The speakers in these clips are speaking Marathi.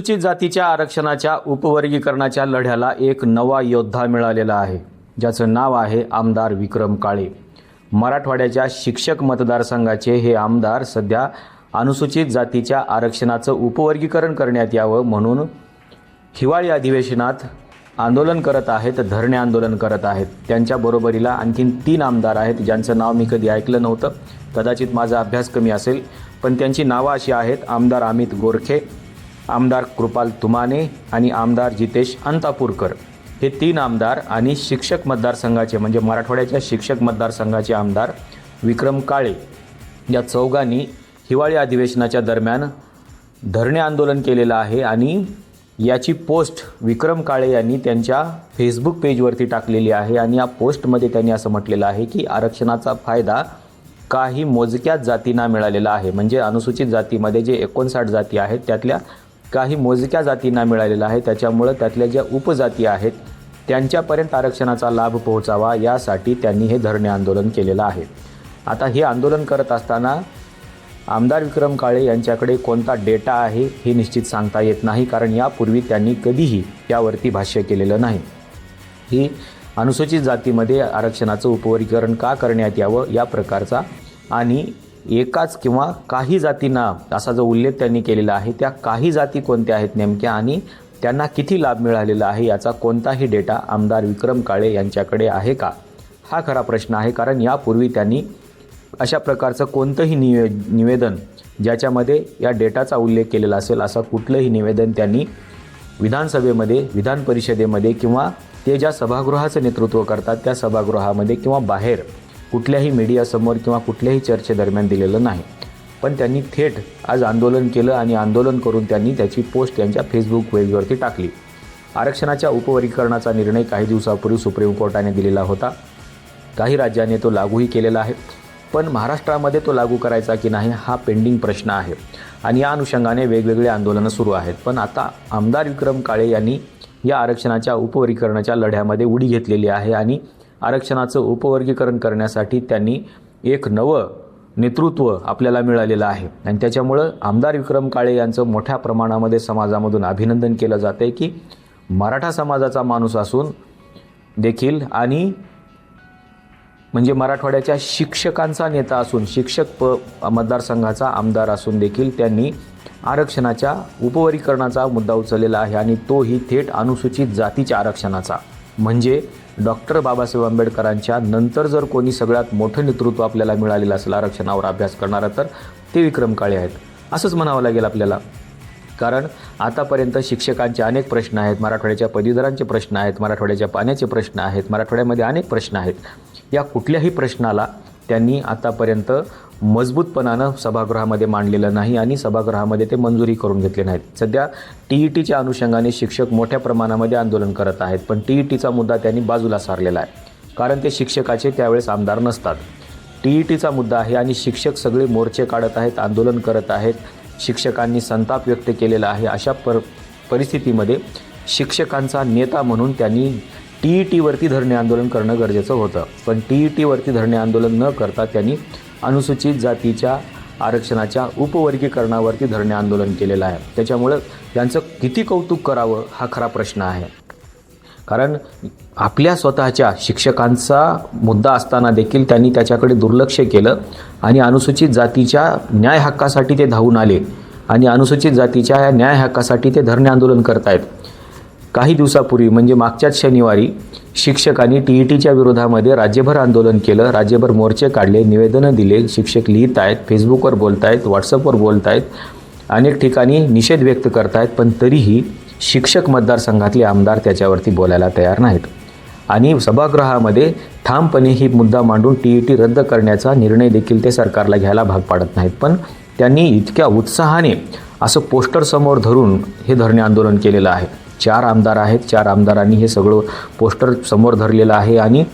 अनुसूचित जातीच्या आरक्षणाच्या उपवर्गीकरणाच्या लढ्याला एक नवा योद्धा मिळालेला आहे ज्याचं नाव आहे आमदार विक्रम काळे. मराठवाड्याच्या शिक्षक मतदारसंघाचे हे आमदार सध्या अनुसूचित जातीच्या आरक्षणाचं उपवर्गीकरण करण्यात यावं म्हणून हिवाळी अधिवेशनात आंदोलन करत आहेत धरणे आंदोलन करत आहेत. त्यांच्या बरोबरीला आणखीन तीन आमदार आहेत ज्यांचं नाव मी कधी ऐकलं नव्हतं. कदाचित माझा अभ्यास कमी असेल पण त्यांची नावं अशी आहेत आमदार अमित गोरखे आमदार कृपाल तुमाने आणि आमदार जितेश अंतापूरकर. हे तीन आमदार आणि शिक्षक मतदारसंघाचे म्हणजे मराठवाड्याच्या शिक्षक मतदारसंघाचे आमदार विक्रम काळे या चौघांनी हिवाळी अधिवेशनाच्या दरम्यान धरणे आंदोलन केलेलं आहे आणि याची पोस्ट विक्रम काळे यांनी त्यांच्या फेसबुक पेजवरती टाकलेली आहे आणि या पोस्टमध्ये त्यांनी असं म्हटलेलं आहे की आरक्षणाचा फायदा काही मोजक्याच जातींना मिळालेला आहे. म्हणजे अनुसूचित जातीमध्ये जे एकोणसाठ जाती आहेत त्यातल्या काही मोजक्या जातींना मिळालेला आहे. त्याच्यामुळं त्यातल्या ज्या उपजाती आहेत त्यांच्यापर्यंत आरक्षणाचा लाभ पोहोचावा यासाठी त्यांनी हे धरणे आंदोलन केलेलं आहे. आता हे आंदोलन करत असताना आमदार विक्रम काळे यांच्याकडे कोणता डेटा आहे हे निश्चित सांगता येत नाही. कारण यापूर्वी त्यांनी कधीही यावरती भाष्य केलेलं नाही. ही अनुसूचित जातीमध्ये आरक्षणाचं उपवर्गीकरण का करण्यात यावं या प्रकारचा आणि एकाच किंवा काही जातींना असा जो उल्लेख त्यांनी केलेला आहे त्या काही जाती कोणत्या आहेत नेमक्या आणि त्यांना किती लाभ मिळालेला आहे याचा कोणताही डेटा आमदार विक्रम काळे यांच्याकडे आहे का? हा खरा प्रश्न आहे कारण यापूर्वी त्यांनी अशा प्रकारचं कोणतंही निवे निवेदन ज्याच्यामध्ये या डेटाचा उल्लेख केलेला असेल असं कुठलंही निवेदन त्यांनी विधानसभेमध्ये विधान परिषदेमध्ये किंवा ते ज्या सभागृहाचं नेतृत्व करतात त्या सभागृहामध्ये किंवा बाहेर कुठल्याही मीडियासमोर किंवा कुठल्याही चर्चेदरम्यान दिलेलं नाही. पण त्यांनी थेट आज आंदोलन केलं आणि आंदोलन करून त्यांनी त्याची पोस्ट त्यांच्या फेसबुक पेजवरती टाकली. आरक्षणाच्या उपवर्गीकरणाचा निर्णय काही दिवसापूर्वी सुप्रीम कोर्टाने दिलेला होता. काही राज्याने तो लागूही केलेला आहे. पण महाराष्ट्रामध्ये तो लागू करायचा की नाही हा पेंडिंग प्रश्न आहे. आणि या अनुषंगाने वेगवेगळे आंदोलनं सुरू आहेत. पण आता आमदार विक्रम काळे यांनी या आरक्षणाच्या उपवर्गीकरणाच्या लढ्यामध्ये उडी घेतलेली आहे आणि आरक्षणाचं उपवर्गीकरण करण्यासाठी त्यांनी एक नवं नेतृत्व आपल्याला मिळालेलं आहे. आणि त्याच्यामुळं आमदार विक्रम काळे यांचं मोठ्या प्रमाणामध्ये समाजामधून अभिनंदन केलं जातं आहे की मराठा समाजाचा माणूस असून देखील आणि म्हणजे मराठवाड्याच्या शिक्षकांचा नेता असून शिक्षक प मतदारसंघाचा आमदार असून देखील त्यांनी आरक्षणाच्या उपवरीकरणाचा मुद्दा उचललेला आहे आणि तोही थेट अनुसूचित जातीच्या आरक्षणाचा. म्हणजे डॉक्टर बाबासाहेब आंबेडकरांच्या नंतर जर कोणी सगळ्यात मोठं नेतृत्व आपल्याला मिळालेलं असेल आरक्षणावर अभ्यास करणारं तर ते विक्रम काळे आहेत. असंच म्हणावं लागेल आपल्याला. कारण आतापर्यंत शिक्षकांचे अनेक प्रश्न आहेत मराठवाड्याच्या पदवीधरांचे प्रश्न आहेत मराठवाड्याच्या पाण्याचे प्रश्न आहेत मराठवाड्यामध्ये अनेक प्रश्न आहेत. या कुठल्याही प्रश्नाला त्यांनी आतापर्यंत मजबूतपणानं सभागृहामध्ये मांडलेलं नाही आणि सभागृहामध्ये ते मंजुरी करून घेतले नाहीत. सध्या टी ई टीच्या अनुषंगाने शिक्षक मोठ्या प्रमाणामध्ये आंदोलन करत आहेत पण टी ई टीचा मुद्दा त्यांनी बाजूला सारलेला आहे कारण ते शिक्षकाचे त्यावेळेस आमदार नसतात. टी ई टीचा मुद्दा आहे आणि शिक्षक सगळे मोर्चे काढत आहेत आंदोलन करत आहेत शिक्षकांनी संताप व्यक्त केलेला आहे अशा पर परिस्थितीमध्ये शिक्षकांचा नेता म्हणून त्यांनी टी ई टीवरती धरणे आंदोलन करणं गरजेचं होतं. पण टी ई टीवरती धरणे आंदोलन न करता त्यांनी अनुसूचित जातीच्या आरक्षणाच्या उपवर्गीकरणावरती धरणे आंदोलन केलेलं आहे. त्याच्यामुळं त्यांचं किती कौतुक करावं हा खरा प्रश्न आहे. कारण आपल्या स्वतःच्या शिक्षकांचा मुद्दा असताना देखील त्यांनी त्याच्याकडे दुर्लक्ष केलं आणि अनुसूचित जातीच्या न्याय हक्कासाठी ते धावून आले आणि अनुसूचित जातीच्या या न्याय हक्कासाठी ते धरणे आंदोलन करतायत. काही दिवसापूर्वी म्हणजे मागच्याच शनिवारी शिक्षकांनी टी ई टीच्या विरोधामध्ये राज्यभर आंदोलन केलं. राज्यभर मोर्चे काढले निवेदनं दिले. शिक्षक लिहित आहेत फेसबुकवर बोलत आहेत व्हॉट्सअपवर बोलत आहेत अनेक ठिकाणी निषेध व्यक्त करत आहेत पण तरीही शिक्षक मतदारसंघातले आमदार त्याच्यावरती बोलायला तयार नाहीत. आणि सभागृहामध्ये ठामपणे ही मुद्दा मांडून टी ई टी रद्द करण्याचा निर्णय देखील ते सरकारला घ्यायला भाग पाडत नाहीत. पण त्यांनी इतक्या उत्साहाने असं पोस्टर समोर धरून हे धरणे आंदोलन केलेलं आहे. चार आमदार आहेत. चार आमदारांनी हे सगळं पोस्टर समोर धरलेलं आहे आणि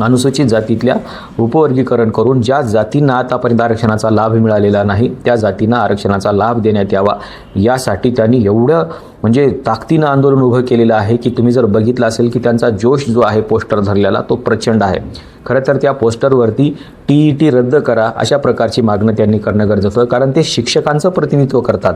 अनुसूचित जातीतल्या उपवर्गीकरण करून ज्या जातींना आतापर्यंत आरक्षणाचा लाभ मिळालेला नाही त्या जातींना आरक्षणाचा लाभ देण्यात यावा यासाठी त्यांनी एवढं म्हणजे ताकदीनं आंदोलन उभं केलेलं आहे की तुम्ही जर बघितलं असेल की त्यांचा जोश जो आहे पोस्टर धरलेला तो प्रचंड आहे. खरं तर त्या पोस्टरवरती टी ई टी रद्द करा अशा प्रकारची मागणं त्यांनी करणं गरजेचं कारण ते शिक्षकांचं प्रतिनिधित्व करतात.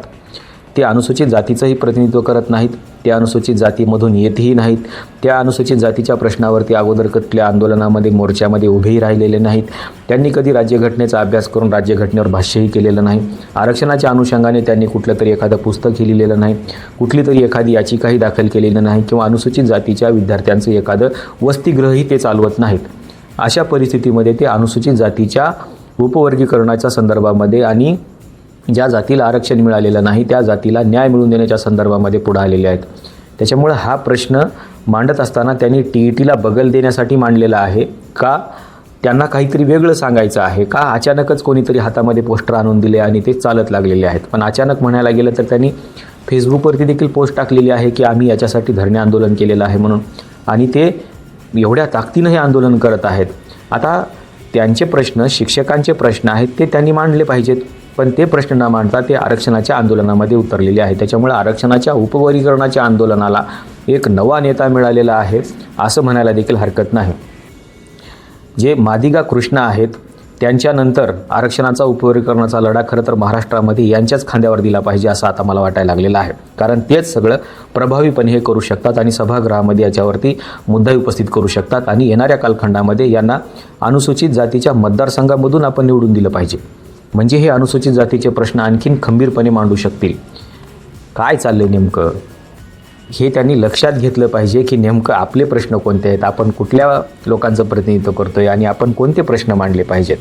ते अनुसूचित जातीचंही प्रतिनिधित्व करत नाहीत ते अनुसूचित जातीमधून येतही नाहीत त्या अनुसूचित जातीच्या प्रश्नावरती अगोदर कुठल्या आंदोलनामध्ये मोर्चामध्ये उभेही राहिलेले नाहीत. त्यांनी कधी राज्यघटनेचा अभ्यास करून राज्यघटनेवर भाष्यही केलेलं नाही. आरक्षणाच्या अनुषंगाने त्यांनी कुठलं तरी एखादं पुस्तकही लिहिलेलं नाही. कुठली तरी एखादी याचिकाही दाखल केलेली नाही किंवा अनुसूचित जातीच्या विद्यार्थ्यांचं एखादं वसतिगृहही ते चालवत नाहीत. अशा परिस्थितीमध्ये ते अनुसूचित जातीच्या उपवर्गीकरणाच्या संदर्भामध्ये आणि ज्या जातीला आरक्षण मिळालेलं नाही त्या जातीला न्याय मिळवून देण्याच्या संदर्भामध्ये पुढे आलेले आहेत. त्याच्यामुळं हा प्रश्न मांडत असताना त्यांनी टी ई टीला बगल देण्यासाठी मांडलेला आहे का? त्यांना काहीतरी वेगळं सांगायचं आहे का? अचानकच कोणीतरी हातामध्ये पोस्टर आणून दिले आणि ते चालत लागलेले आहेत. पण अचानक म्हणायला गेलं तर त्यांनी फेसबुकवरती देखील पोस्ट टाकलेली आहे की आम्ही याच्यासाठी धरणे आंदोलन केलेलं आहे म्हणून. आणि ते एवढ्या ताकदीनं हे आंदोलन करत आहेत. आता त्यांचे प्रश्न शिक्षकांचे प्रश्न आहेत ते त्यांनी मांडले पाहिजेत. पण ते प्रश्न न मांडता ते आरक्षणाच्या आंदोलनामध्ये उतरलेले आहे त्याच्यामुळे आरक्षणाच्या उपवर्गीकरणाच्या आंदोलनाला एक नवा नेता मिळालेला आहे असं म्हणायला देखील हरकत नाही. जे मादिगा कृष्ण आहेत त्यांच्यानंतर आरक्षणाचा उपवर्गीकरणाचा लढा खरं तर महाराष्ट्रामध्ये यांच्याच खांद्यावर दिला पाहिजे असं आता मला वाटायला लागलेलं आहे. कारण तेच सगळं प्रभावीपणे हे करू शकतात आणि सभागृहामध्ये याच्यावरती मुद्दा उपस्थित करू शकतात आणि येणाऱ्या कालखंडामध्ये यांना अनुसूचित जातीच्या मतदारसंघामधून आपण निवडून दिलं पाहिजे. म्हणजे हे अनुसूचित जातीचे प्रश्न आणखीन खंबीरपणे मांडू शकतील. काय चाललं नेमकं? हे त्यांनी लक्षात घेतलं पाहिजे की नेमकं आपले प्रश्न कोणते आहेत? आपण कुठल्या लोकांचं प्रतिनिधित्व करतो आहे आणि आपण कोणते प्रश्न मांडले पाहिजेत?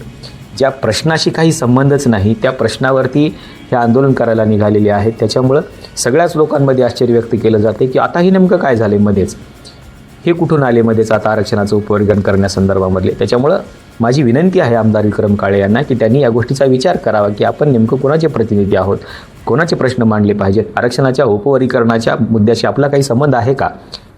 ज्या प्रश्नाशी काही संबंधच नाही त्या प्रश्नावरती हे आंदोलन करायला निघालेले आहेत. त्याच्यामुळं सगळ्याच लोकांमध्ये आश्चर्य व्यक्त केलं जाते की आता हे नेमकं काय झालं मध्येच? हे कुठून आले मध्येच? आता आरक्षणाचं उपवर्गन करण्यासंदर्भामधले. त्याच्यामुळं माझी विनंती आहे आमदार विक्रम काळे यांना की त्यांनी या गोष्टीचा विचार करावा की आपण नेमकं कोणाचे प्रतिनिधी आहोत? कोणाचे प्रश्न मांडले पाहिजेत? आरक्षणाच्या उपवर्गीकरणाच्या मुद्द्याशी आपला काही संबंध आहे का?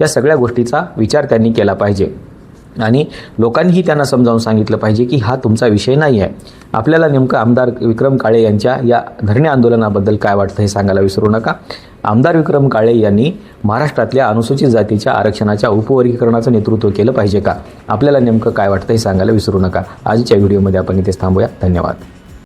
या सगळ्या गोष्टीचा विचार त्यांनी केला पाहिजे. आणि लोकांनीही त्यांना समजावून सांगितलं पाहिजे की हा तुमचा विषय नाही आहे. आपल्याला नेमकं आमदार विक्रम काळे यांच्या या धरणे आंदोलनाबद्दल काय वाटतं हे सांगायला विसरू नका. आमदार विक्रम काळे यांनी महाराष्ट्रातल्या अनुसूचित जातीच्या आरक्षणाच्या उपवर्गीकरणाचं नेतृत्व केलं पाहिजे का? आपल्याला नेमकं काय वाटतं हे सांगायला विसरू नका. आजच्या व्हिडिओमध्ये आपण इथेच थांबूया. धन्यवाद.